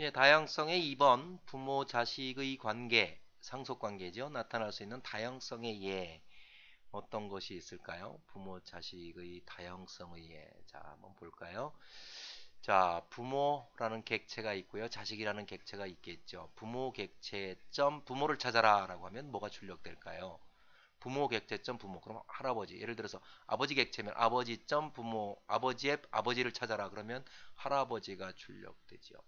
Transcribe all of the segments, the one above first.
예, 다양성의 2번 부모 자식의 관계 상속 관계죠. 나타날 수 있는 다양성의 예 어떤 것이 있을까요? 부모 자식의 다양성의 예. 자, 한번 볼까요? 자, 부모라는 객체가 있고요. 자식이라는 객체가 있겠죠. 부모 객체 점 부모를 찾아라라고 하면 뭐가 출력될까요? 부모 객체점 부모 그럼 할아버지 예를 들어서 아버지 객체면 아버지 점 부모 아버지의 아버지를 찾아라 그러면 할아버지가 출력되지요.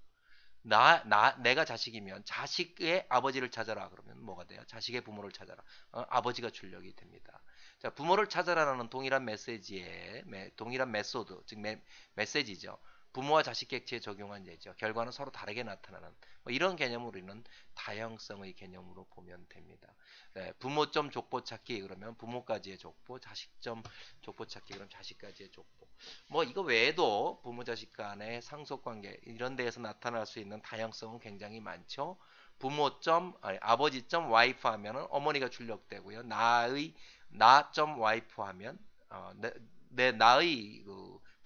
나, 나, 내가 자식이면 자식의 아버지를 찾아라 그러면 뭐가 돼요? 자식의 부모를 찾아라. 어, 아버지가 출력이 됩니다. 자, 부모를 찾아라라는 동일한 메시지에 동일한 메소드, 즉 메, 메시지죠. 부모와 자식 객체에 적용한 예죠. 결과는 서로 다르게 나타나는 뭐 이런 개념으로 있는 다양성의 개념으로 보면 됩니다. 네, 부모점 족보 찾기 그러면 부모까지의 족보, 자식점 족보 찾기 그럼 자식까지의 족보. 뭐 이거 외에도 부모 자식 간의 상속 관계 이런 데에서 나타날 수 있는 다양성은 굉장히 많죠. 부모점 아니, 아버지점 와이프 하면은 어머니가 출력되고요. 나의 나점 와이프 하면 어, 내, 내 나의 그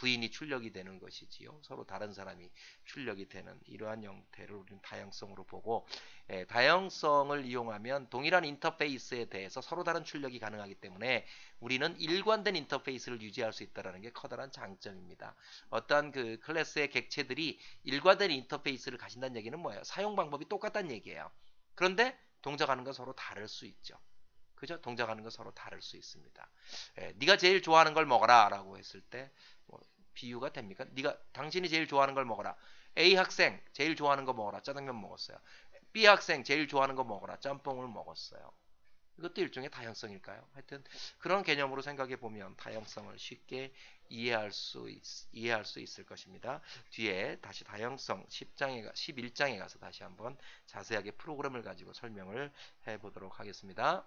부인이 출력이 되는 것이지요. 서로 다른 사람이 출력이 되는 이러한 형태를 우리는 다양성으로 보고 예, 다양성을 이용하면 동일한 인터페이스에 대해서 서로 다른 출력이 가능하기 때문에 우리는 일관된 인터페이스를 유지할 수 있다는 게 커다란 장점입니다. 어떠한 그 클래스의 객체들이 일관된 인터페이스를 가진다는 얘기는 뭐예요? 사용 방법이 똑같다는 얘기예요. 그런데 동작하는 건 서로 다를 수 있죠. 그죠? 동작하는 건 서로 다를 수 있습니다. 예, 네가 제일 좋아하는 걸 먹어라 라고 했을 때 뭐, 비유가 됩니까? 네가 당신이 제일 좋아하는 걸 먹어라. A 학생 제일 좋아하는 거 먹어라. 짜장면 먹었어요. B 학생 제일 좋아하는 거 먹어라. 짬뽕을 먹었어요. 이것도 일종의 다양성일까요? 하여튼 그런 개념으로 생각해 보면 다양성을 쉽게 이해할 수 있, 이해할 수 있을 것입니다. 뒤에 다시 다양성 10장에 11장에 가서 다시 한번 자세하게 프로그램을 가지고 설명을 해 보도록 하겠습니다.